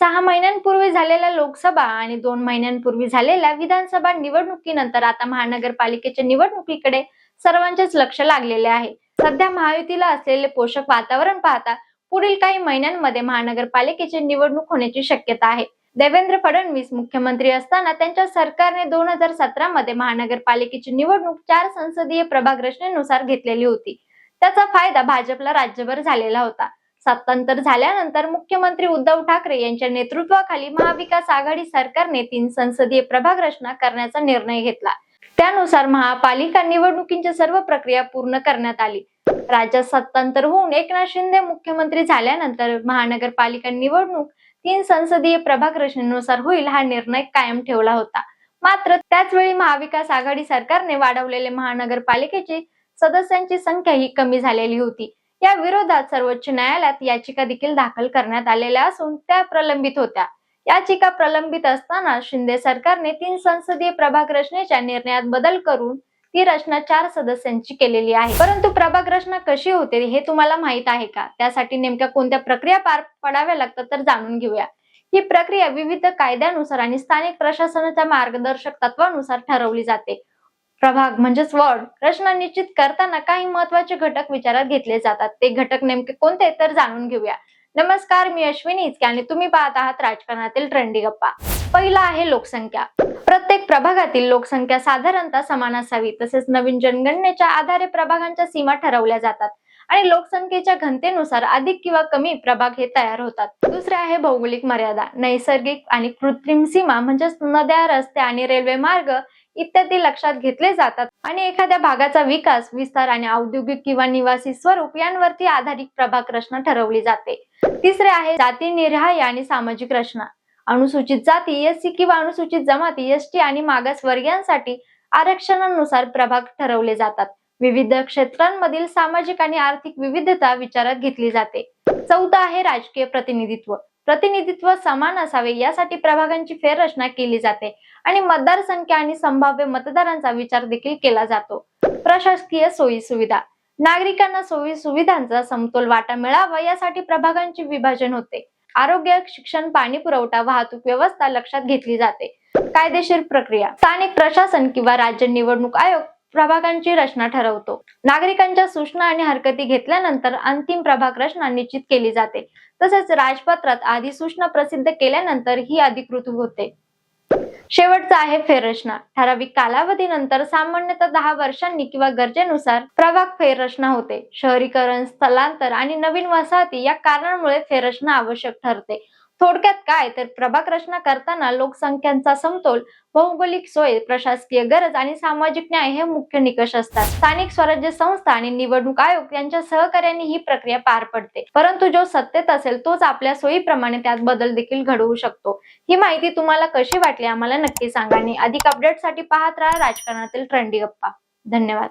सहा महिन्यांपूर्वी झालेल्या लोकसभा आणि दोन महिन्यांपूर्वी झालेल्या विधानसभा निवडणुकीनंतर आता महानगरपालिकेच्या निवडणुकीकडे सर्वांचेच लक्ष लागलेले आहे. सध्या महायुतीला असलेले पोषक वातावरण पाहता पुढील काही महिन्यांमध्ये महानगरपालिकेची निवडणूक होण्याची शक्यता आहे. देवेंद्र फडणवीस मुख्यमंत्री असताना त्यांच्या सरकारने दोन हजार सतरा मध्ये महानगरपालिकेची निवडणूक चार संसदीय प्रभाग रचनेनुसार घेतलेली होती. त्याचा फायदा भाजपला राज्यभर झालेला होता. सत्तांतर झाल्यानंतर मुख्यमंत्री उद्धव ठाकरे यांच्या नेतृत्वाखाली महाविकास आघाडी सरकारने तीन संसदीय प्रभाग रचना करण्याचा निर्णय घेतला. त्यानुसार महापालिका निवडणुकींची सर्व प्रक्रिया पूर्ण करण्यात आली. राज्यात सत्तांतर होऊन एकनाथ शिंदे मुख्यमंत्री झाल्यानंतर महानगरपालिका निवडणूक तीन संसदीय प्रभाग रचनेनुसार होईल हा निर्णय कायम ठेवला होता. मात्र त्याच वेळी महाविकास आघाडी सरकारने वाढवलेले महानगरपालिकेची सदस्यांची संख्या ही कमी झालेली होती. या विरोधात सर्वोच्च न्यायालयात याचिका देखील दाखल करण्यात आलेल्या असून त्या प्रलंबित होत्या. याचिका प्रलंबित असताना शिंदे सरकारने तीन संसदीय प्रभाग रचनेच्या निर्णयात बदल करून ती रचना चार सदस्यांची केलेली आहे. परंतु प्रभाग रचना कशी होते हे तुम्हाला माहीत आहे का? त्यासाठी नेमक्या कोणत्या प्रक्रिया पार पडाव्या लागतात तर जाणून घेऊया. ही प्रक्रिया विविध कायद्यानुसार आणि स्थानिक प्रशासनाच्या मार्गदर्शक तत्वानुसार ठरवली जाते. प्रभाग म्हणजेच वॉर्ड रचना निश्चित करताना काही महत्त्वाचे घटक विचारात घेतले जातात. ते घटक नेमके कोणते तर जाणून घेऊया. नमस्कार मी अश्विनी इचके आणि तुम्ही पाहत आहात राजकारणातील ट्रेंडी गप्पा. पहिला आहे लोकसंख्या. प्रत्येक प्रभागातील लोकसंख्या साधारणतः समान असावी तसेच नवीन जनगणनेच्या आधारे प्रभागांच्या सीमा ठरवल्या जातात आणि लोकसंख्येच्या घनतेनुसार अधिक किंवा कमी प्रभाग हे तयार होतात. दुसरे आहे भौगोलिक मर्यादा नैसर्गिक आणि कृत्रिम सीमा म्हणजेच नद्या रस्ते आणि रेल्वे मार्ग इत्यादी लक्षात घेतले जातात. आणि एखाद्या भागाचा विकास विस्तार आणि औद्योगिक किंवा निवासी स्वरूप यांवरती आधारित प्रभाग रचना ठरवली जाते. तिसरे आहे जाती निर्हाय आणि सामाजिक रचना. अनुसूचित जाती एससी किंवा अनुसूचित जमाती एसटी आणि मागासवर्गीयांसाठी आरक्षणानुसार प्रभाग ठरवले जातात. विविध क्षेत्रांमधील सामाजिक आणि आर्थिक विविधता विचारात घेतली जाते. चौथा आहे राजकीय प्रतिनिधित्व. प्रतिनिधित्व समान असावे यासाठी प्रभागांची फेररचना केली जाते आणि मतदारसंख्या आणि संभाव्य मतदारांचा विचार देखील केला जातो. प्रशासकीय सोयी सुविधा. नागरिकांना सोयी सुविधांचा समतोल वाटा मिळावा यासाठी प्रभागांचे विभाजन होते. आरोग्य शिक्षण पाणी पुरवठा वाहतूक व्यवस्था लक्षात घेतली जाते. कायदेशीर प्रक्रिया. स्थानिक प्रशासन किंवा राज्य निवडणूक आयोग प्रभागांची रचना ठरवतो. नागरिकांच्या सूचना आणि हरकती घेतल्यानंतर अंतिम प्रभाग रचना निश्चित केली जाते. तसेच राजपत्रात आधी सूचना प्रसिद्ध केल्यानंतर ही अधिकृत होते. शेवटचा आहे फेररचना. ठराविक कालावधीनंतर सामान्यतः दहा वर्षांनी किंवा गरजेनुसार प्रभाग फेररचना होते. शहरीकरण स्थलांतर आणि नवीन वसाहती या कारणांमुळे फेररचना आवश्यक ठरते. थोडक्यात काय? तर प्रभाग रचना करताना लोकसंख्यांचा समतोल भौगोलिक सोय प्रशासकीय गरज आणि सामाजिक न्याय हे मुख्य निकष असतात. स्थानिक स्वराज्य संस्था आणि निवडणूक आयोग यांच्या सहकार्याने ही प्रक्रिया पार पडते. परंतु जो सत्तेत असेल तोच आपल्या सोयीप्रमाणे त्यात बदल देखील घडवू शकतो. ही माहिती तुम्हाला कशी वाटली? आम्हाला नक्की सांगा आणि अधिक अपडेटसाठी पाहत राहा राजकारणातील ट्रेंडी गप्पा. धन्यवाद.